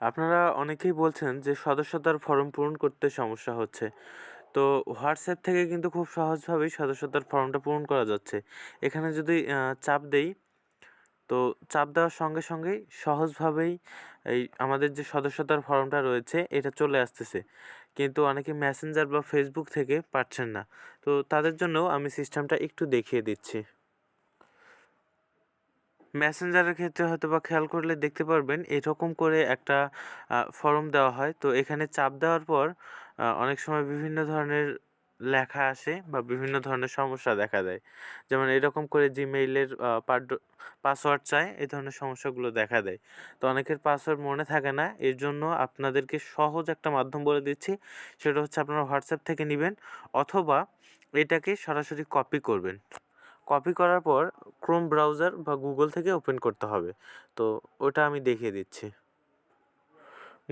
আপনারা অনেকেই বলছেন যে সদস্যতার ফর্ম পূরণ করতে সমস্যা হচ্ছে। তো হোয়াটসঅ্যাপ থেকে কিন্তু খুব সহজভাবেই সদস্যতার ফর্মটা পূরণ করা যাচ্ছে। এখানে যদি চাপ দেই, তো চাপ দেওয়ার সঙ্গে সঙ্গেই সহজভাবেই এই আমাদের যে সদস্যতার ফর্মটা রয়েছে, এটা চলে আসতেছে। কিন্তু অনেকে মেসেঞ্জার বা ফেসবুক থেকে পাচ্ছেন না। তো তাদের জন্য আমি সিস্টেমটা একটু দেখিয়ে দিচ্ছি। মেসেঞ্জারের ক্ষেত্রে হয়তো বা খেয়াল করলে দেখতে পারবেন, এরকম করে একটা ফর্ম দেওয়া হয়। তো এখানে চাপ দেওয়ার পর অনেক সময় বিভিন্ন ধরনের লেখা আসে বা বিভিন্ন ধরনের সমস্যা দেখা দেয়। যেমন এরকম করে জিমেইলের পাসওয়ার্ড চায় এই ধরনের সমস্যাগুলো দেখা দেয়। তো অনেকের পাসওয়ার্ড মনে থাকে না, এর জন্য আপনাদেরকে সহজ একটা মাধ্যম বলে দিচ্ছি। সেটা হচ্ছে আপনারা হোয়াটসঅ্যাপ থেকে নেবেন অথবা এটাকে সরাসরি কপি করবেন। কপি করার পর ক্রোম ব্রাউজার বা গুগল থেকে ওপেন করতে হবে। তো ওটা আমি দেখিয়ে দিচ্ছি।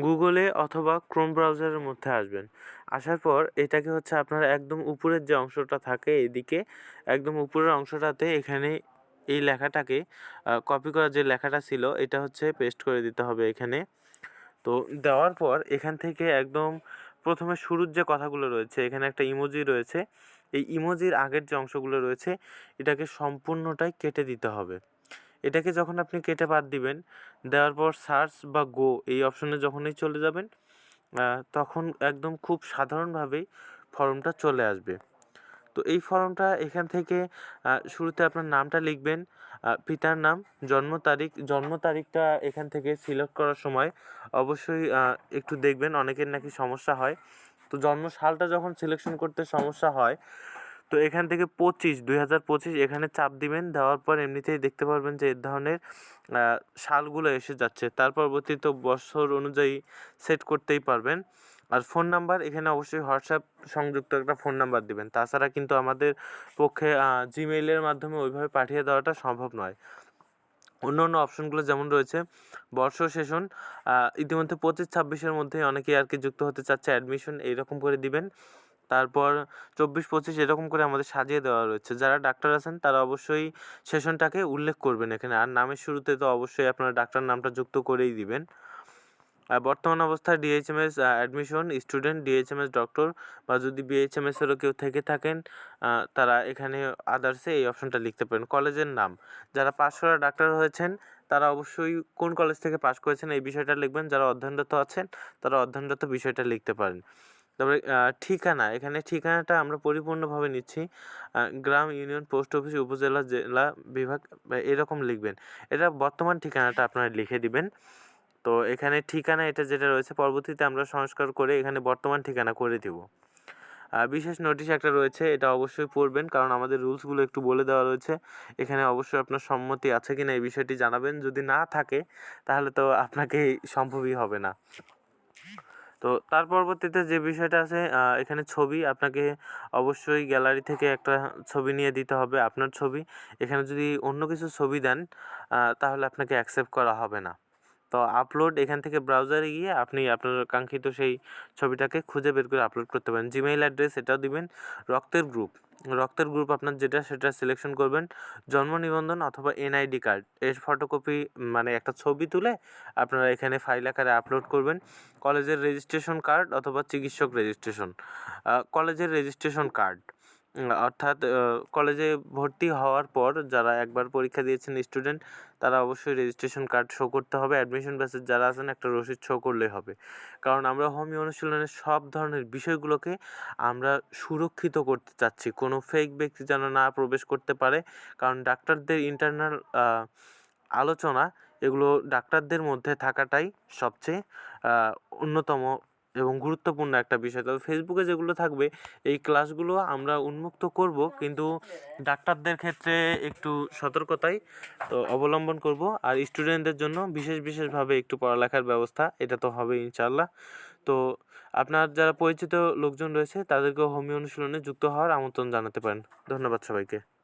গুগলে অথবা ক্রোম ব্রাউজারের মধ্যে আসবেন। আসার পর এটাকে হচ্ছে আপনারা একদম উপরের যে অংশটা থাকে এদিকে, একদম উপরের অংশটাতে এখানে এই লেখাটাকে কপি করা যে লেখাটা ছিল এটা হচ্ছে পেস্ট করে দিতে হবে এখানে। তো দেওয়ার পর এখান থেকে একদম প্রথমে শুরুর যে কথাগুলো রয়েছে, এখানে একটা ইমোজি রয়েছে। এই ইমোজির আগের যে অংশগুলো রয়েছে, এটাকে সম্পূর্ণটাই কেটে দিতে হবে। এটাকে যখন আপনি কেটে বাদ দিবেন, দেওয়ার পর সার্চ বা গো এই অপশনে যখনই চলে যাবেন তখন একদম খুব সাধারণভাবেই ফর্মটা চলে আসবে। তো এই ফর্মটা এখান থেকে শুরুতে আপনার নামটা লিখবেন। পিতার নাম, জন্ম তারিখ, জন্ম তারিখটা এখান থেকে সিলেক্ট করার সময় অবশ্যই একটু দেখবেন, অনেকের নাকি সমস্যা হয়। তো জন্ম সালটা যখন সিলেকশন করতে সমস্যা হয়, তো এখান থেকে পঁচিশ, দুই হাজার পঁচিশ এখানে চাপ দিবেন, দেওয়ার পর এমনিতেই দেখতে পারবেন যে এ ধরনের সালগুলো এসে যাচ্ছে। তার পরবর্তীতে বছর অনুযায়ী সেট করতেই পারবেন। আর ফোন নাম্বার এখানে অবশ্যই হোয়াটসঅ্যাপ সংযুক্ত একটা ফোন নাম্বার দিবেন। তাছাড়া কিন্তু আমাদের পক্ষে জিমেইলের মাধ্যমে ওইভাবে পাঠিয়ে দেওয়াটা সম্ভব নয়। অন্য অন্য অপশনগুলো যেমন রয়েছে, বর্ষ সেশন ইতিমধ্যে পঁচিশ ছাব্বিশের মধ্যে অনেকেই আর কি যুক্ত হতে চাচ্ছে অ্যাডমিশন এইরকম করে দিবেন। তারপর চব্বিশ পঁচিশ এরকম করে আমাদের সাজিয়ে দেওয়া রয়েছে। যারা ডাক্তার আছেন, তারা অবশ্যই সেশনটাকে উল্লেখ করবেন এখানে। আর নামের শুরুতে তো অবশ্যই আপনারা ডাক্তার নামটা যুক্ত করেই দিবেন। বর্তমান অবস্থায় DHMS admission student DHMS doctor বা যদি বিএইচএমএসেরও কেউ থেকে থাকেন তারা এখানে আদার্সে এই অপশনটা লিখতে পারেন। কলেজের নাম। যারা পাশ করা ডাক্তার হয়েছেন, তারা অবশ্যই কোন কলেজ থেকে পাশ করেছেন এই বিষয়টা লিখবেন। যারা অধ্যয়নরত আছেন, তারা অধ্যয়নরত বিষয়টা লিখতে পারেন। তারপরে ঠিকানা। এখানে ঠিকানাটা আমরা পরিপূর্ণভাবে নিচ্ছি। গ্রাম ইউনিয়ন পোস্ট অফিস, উপজেলা, জেলা বিভাগ এরকম লিখবেন। এটা বর্তমান ঠিকানাটা আপনারা লিখে দিবেন। তো এখানে ঠিকানা এটা যেটা রয়েছে, পরবর্তীতে আমরা সংস্কার করে এখানে বর্তমান ঠিকানা করে দিব। বিশেষ নোটিশ একটা রয়েছে, এটা অবশ্যই পড়বেন, কারণ আমাদের রুলসগুলো একটু বলে দেওয়া রয়েছে। এখানে অবশ্যই আপনার সম্মতি আছে কি না এই বিষয়টি জানাবেন, যদি না থাকে, তাহলে তো আপনাকে সম্ভবই হবে না। তো তার পরবর্তীতে যে বিষয়টা আছে এখানে ছবি, আপনাকে অবশ্যই গ্যালারি থেকে একটা ছবি নিয়ে দিতে হবে আপনার ছবি। এখানে যদি অন্য কিছু ছবি দেন তাহলে আপনাকে অ্যাকসেপ্ট করা হবে না। তো আপলোড এখান থেকে ব্রাউজারে গিয়ে আপনি আপনার কাঙ্ক্ষিত সেই ছবিটাকে খুঁজে বের করে আপলোড করতে পারেন। জিমেইল অ্যাড্রেস এটাও দিবেন, রক্তের গ্রুপ রক্তের গ্রুপ আপনার যেটা সেটা সিলেকশন করবেন, জন্ম নিবন্ধন অথবা এনআইডি কার্ড এর ফটোকপি মানে একটা ছবি তুলে আপনারা এখানে ফাইল আকারে আপলোড করবেন। কলেজের রেজিস্ট্রেশন কার্ড অথবা চিকিৎসক রেজিস্ট্রেশন কলেজের রেজিস্ট্রেশন কার্ড অর্থাৎ কলেজে ভর্তি হওয়ার পর যারা একবার পরীক্ষা দিয়েছেন স্টুডেন্ট তারা অবশ্যই রেজিস্ট্রেশন কার্ড শো করতে হবে। অ্যাডমিশন ব্যাচের যারা আছেন, একটা রসিদ শো করলেই হবে। কারণ আমরা হোমিও অনুশীলনের সব ধরনের বিষয়গুলোকে আমরা সুরক্ষিত করতে চাচ্ছি। কোনো ফেক ব্যক্তি যেন না প্রবেশ করতে পারে। কারণ ডাক্তারদের ইন্টারনাল আলোচনা, এগুলো ডাক্তারদের মধ্যে থাকাটাই সবচেয়ে অন্যতম এবং গুরুত্বপূর্ণ একটা বিষয়। তবে ফেসবুকে যেগুলো থাকবে, এই ক্লাসগুলো আমরা উন্মুক্ত করব, কিন্তু ডাক্তারদের ক্ষেত্রে একটু সতর্কতাই, তো অবলম্বন করব। আর স্টুডেন্টদের জন্য বিশেষ বিশেষভাবে একটু পড়ালেখার ব্যবস্থা, এটা তো হবে ইনশাল্লাহ তো আপনার যারা পরিচিত লোকজন রয়েছে, তাদেরকেও হোমিও অনুশীলনে যুক্ত হওয়ার আমন্ত্রণ জানাতে পারেন। ধন্যবাদ সবাইকে।